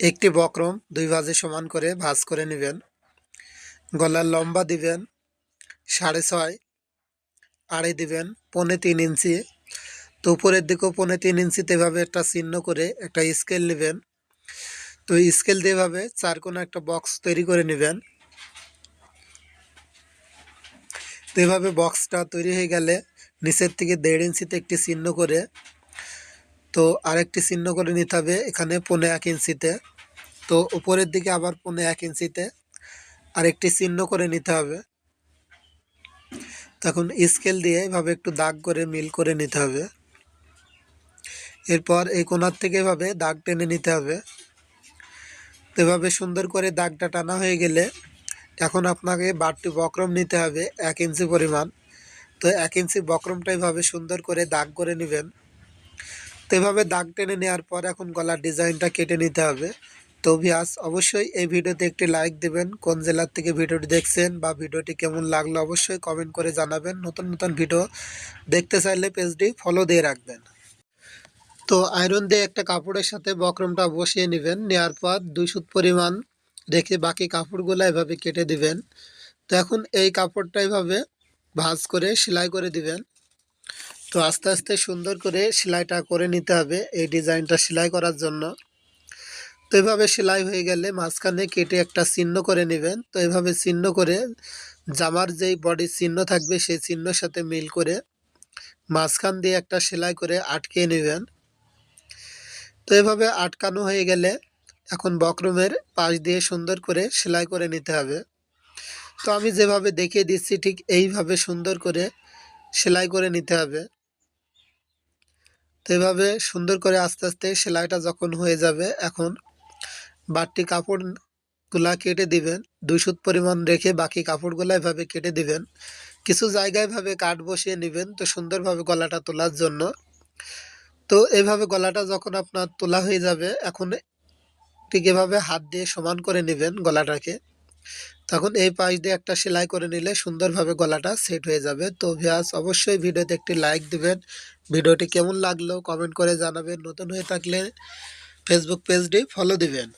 একটি বক্রম দুই ভাজে সমান করে ভাঁজ করে নেবেন। গলার লম্বা দিবেন সাড়ে ছয় আড়াই দিবেন পৌনে তিন ইঞ্চি। তো উপরের দিকেও পৌনে তিন ইঞ্চিতে এভাবে একটা চিহ্ন করে একটা স্কেল নেবেন। তো স্কেল দিয়ে এভাবে চার কোনো একটা বক্স তৈরি করে নেবেন। তো এভাবে বক্সটা তৈরি হয়ে গেলে নিচের থেকে দেড় ইঞ্চিতে একটি চিহ্ন করে তো আরেকটি চিহ্ন করে নিতে হবে এখানে পৌনে এক ইঞ্চিতে। তো উপরের দিকে আবার পৌনে এক ইঞ্চিতে আরেকটি চিহ্ন করে নিতে হবে। তখন স্কেল দিয়ে এভাবে একটু দাগ করে মিল করে নিতে হবে। এরপর এই কোনার থেকে এভাবে দাগ টেনে নিতে হবে। তো এভাবে সুন্দর করে দাগটা টানা হয়ে গেলে এখন আপনাকে বাড়তি বক্রম নিতে হবে এক ইঞ্চি পরিমাণ। তো এক ইঞ্চি বক্রমটা এভাবে সুন্দর করে দাগ করে নেবেন। এভাবে দাগ টেনে নেওয়ার পর এখন গলার ডিজাইনটা কেটে নিতে হবে। তো ভিয়াস, অবশ্যই এই ভিডিওতে একটি লাইক দেবেন। কোন জেলার থেকে ভিডিওটি দেখছেন বা ভিডিওটি কেমন লাগল অবশ্যই কমেন্ট করে জানাবেন। নতুন নতুন ভিডিও দেখতে চাইলে পেজটি ফলো দিয়ে রাখবেন। তো আয়রন দিয়ে একটা কাপড়ের সাথে বক্রমটা বসিয়ে নেবেন। নেওয়ার পর দুই সুত পরিমাণ রেখে বাকি কাপড়গুলো এভাবে কেটে দিবেন। তো এখন এই কাপড়টা এভাবে ভাঁজ করে সেলাই করে দিবেন। তো আস্তে আস্তে সুন্দর করে সেলাইটা করে নিতে হবে এই ডিজাইনটা সেলাই করার জন্য। তো এভাবে সেলাই হয়ে গেলে মাঝখানে কেটে একটা চিহ্ন করে নেবেন। তো এভাবে চিহ্ন করে জামার যেই বডির চিহ্ন থাকবে সেই চিহ্নের সাথে মিল করে মাঝখান দিয়ে একটা সেলাই করে আটকে নেবেন। তো এভাবে আটকানো হয়ে গেলে এখন বক্রমের পাশ দিয়ে সুন্দর করে সেলাই করে নিতে হবে। তো আমি যেভাবে দেখিয়ে দিচ্ছি ঠিক এইভাবে সুন্দর করে সেলাই করে নিতে হবে। তো এভাবে সুন্দর করে আস্তে আস্তে সেলাইটা যখন হয়ে যাবে, এখন বাড়তি কাপড়গুলা কেটে দিবেন। দুই সুত পরিমাণ রেখে বাকি কাপড়গুলো এভাবে কেটে দিবেন। কিছু জায়গায় ভাবে কাঠ বসিয়ে নেবেন তো সুন্দরভাবে গলাটা তোলার জন্য। তো এভাবে গলাটা যখন আপনার তোলা হয়ে যাবে, এখন ঠিক এভাবে হাত দিয়ে সমান করে নেবেন গলাটাকে। তখন এই পাশ দিয়ে একটা সেলাই করে নিলে সুন্দরভাবে গলাটা সেট হয়ে যাবে। তো ভিয়াস অবশ্যই ভিডিওতে একটি লাইক দেবেন। ভিডিওটি কেমন লাগল কমেন্ট করে জানাবেন। নতুন হয়ে থাকলে ফেসবুক পেজটি ফলো দিবেন।